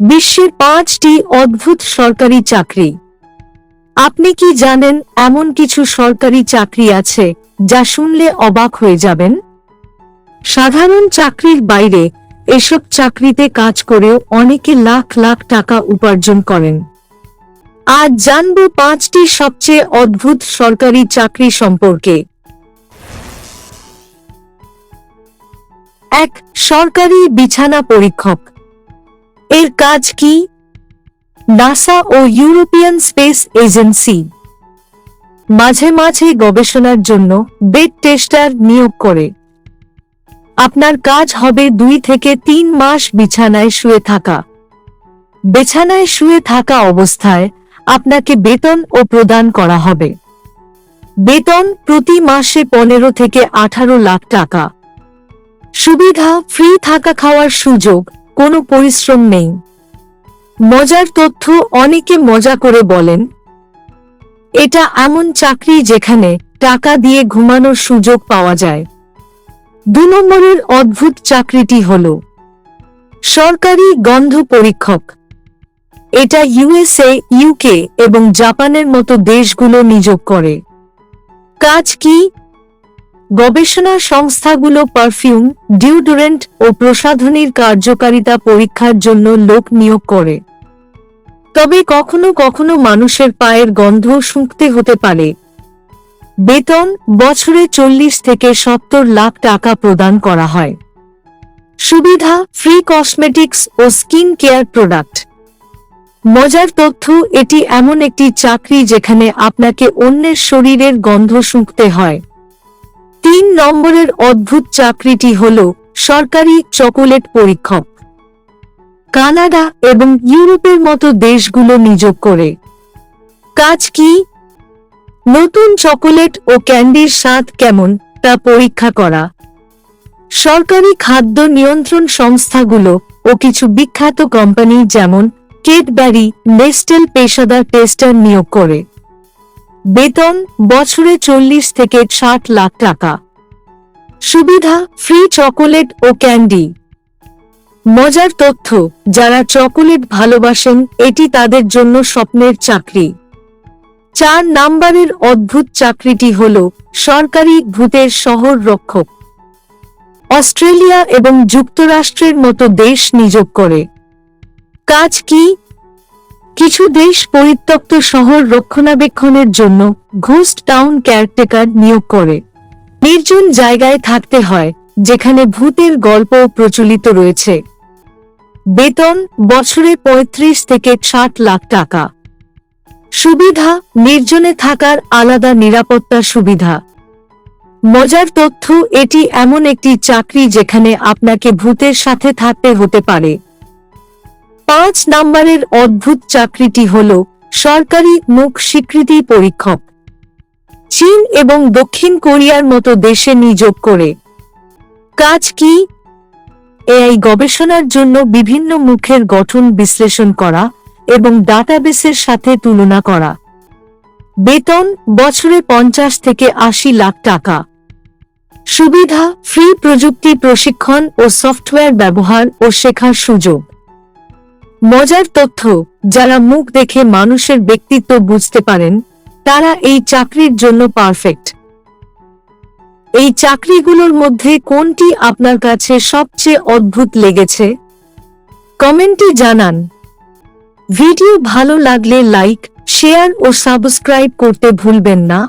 বিশ্বের পাঁচটি অদ্ভুত সরকারি চাকরি। আপনি কি জানেন এমন কিছু সরকারি চাকরি আছে যা শুনলে অবাক হয়ে যাবেন? সাধারণ চাকরির বাইরে এসব চাকরিতে কাজ করেও অনেকে লাখ লাখ টাকা উপার্জন করেন। আজ জানব পাঁচটি সবচেয়ে অদ্ভুত সরকারি চাকরি সম্পর্কে। এক, সরকারি বিছানা পরীক্ষক। এর কাজ কি? নাসা ও ইউরোপিয়ান স্পেস এজেন্সি। মাঝে মাঝে গবেষণার জন্য বেড টেস্টার নিয়োগ করে। আপনার কাজ হবে দুই থেকে তিন মাস বিছানায় শুয়ে থাকা। বিছানায় শুয়ে থাকা অবস্থায় আপনাকে বেতন ও প্রদান করা হবে। বেতন প্রতি মাসে পনেরো থেকে আঠারো লাখ টাকা। সুবিধা, ফ্রি থাকা খাওয়ার সুযোগ কোনো পরিশ্রম নেই। মজার তথ্য অনেকে মজা করে বলেন, এটা এমন চাকরি যেখানে টাকা দিয়ে ঘুমানোর সুযোগ পাওয়া যায়। দু নম্বরের অদ্ভুত চাকরিটি হল, সরকারি গন্ধ পরীক্ষক। এটা ইউএসএ, ইউকে এবং জাপানের মতো দেশগুলো নিযোগ করে। কাজ কি? গবেষণা সংস্থাগুলো পারফিউম ডিওডোরেন্ট ও প্রসাধনীর কার্যকারিতা পরীক্ষার জন্য লোক নিয়োগ করে। তবে কখনো কখনো মানুষের পায়ের গন্ধ শুঁকতে হতে পারে। বেতন বছরে চল্লিশ থেকে সত্তর লাখ টাকা প্রদান করা হয়। সুবিধা, ফ্রি কসমেটিক্স ও স্কিন কেয়ার প্রোডাক্ট। মজার তথ্য, এটি এমন একটি চাকরি যেখানে আপনাকে অন্যের শরীরের গন্ধ শুঁকতে হয়। তিন নম্বরের অদ্ভুত চাকরিটি হল সরকারি চকোলেট পরীক্ষক। কানাডা এবং ইউরোপের মতো দেশগুলো নিযোগ করে। কাজ কি? নতুন চকোলেট ও ক্যান্ডির স্বাদ কেমন তা পরীক্ষা করা। সরকারি খাদ্য নিয়ন্ত্রণ সংস্থাগুলো ও কিছু বিখ্যাত কোম্পানি যেমন কেটব্যারি নেস্টেল পেশাদার টেস্টার নিয়োগ করে। বেতন বছরে চল্লিশ থেকে ষাট লাখ টাকা। সুবিধা ফ্রি চকোলেট ও ক্যান্ডি মজার তথ্য, যারা চকোলেট ভালোবাসেন, এটি তাদের জন্য স্বপ্নের চাকরি। চার নাম্বারের অদ্ভুত চাকরিটি হল সরকারি ভূতের শহর রক্ষক অস্ট্রেলিয়া এবং যুক্তরাষ্ট্রের মতো দেশ নিযোগ করে। কাজ কি? কিছু দেশ পরিত্যক্ত শহর রক্ষণাবেক্ষণের জন্য ঘোস্ট টাউন কেয়ারটেকার নিয়োগ করে। নির্জন জায়গায় থাকতে হয়, যেখানে ভূতের গল্প প্রচলিত রয়েছে। বেতন বছরে ৩৫ থেকে ষাট লাখ টাকা। সুবিধা, নির্জনে থাকার আলাদা নিরাপত্তা সুবিধা। মজার তথ্য, এটি এমন একটি চাকরি যেখানে আপনাকে ভূতের সাথে থাকতে হতে পারে। পাঁচ নম্বরের অদ্ভুত চাকরিটি হল সরকারি মুখ স্বীকৃতি পরীক্ষক। চীন এবং দক্ষিণ কোরিয়ার মতো দেশে নিযোগ করে। কাজ কি? এআই গবেষণার জন্য বিভিন্ন মুখের গঠন বিশ্লেষণ করা এবং ডাটাবেসের সাথে তুলনা করা। বেতন বছরে পঞ্চাশ থেকে আশি লাখ টাকা। সুবিধা, ফ্রি প্রযুক্তি প্রশিক্ষণ ও সফটওয়্যার ব্যবহার ও শেখার সুযোগ। মজার তথ্য, যারা মুখ দেখে মানুষের ব্যক্তিত্ব বুঝতে পারেন, তারা এই চাকরির জন্য পারফেক্ট। এই চাকরিগুলোর মধ্যে কোনটি আপনার কাছে সবচেয়ে অদ্ভুত লেগেছে? কমেন্টে জানান। ভিডিও ভালো লাগলে লাইক, শেয়ার ও সাবস্ক্রাইব করতে ভুলবেন না।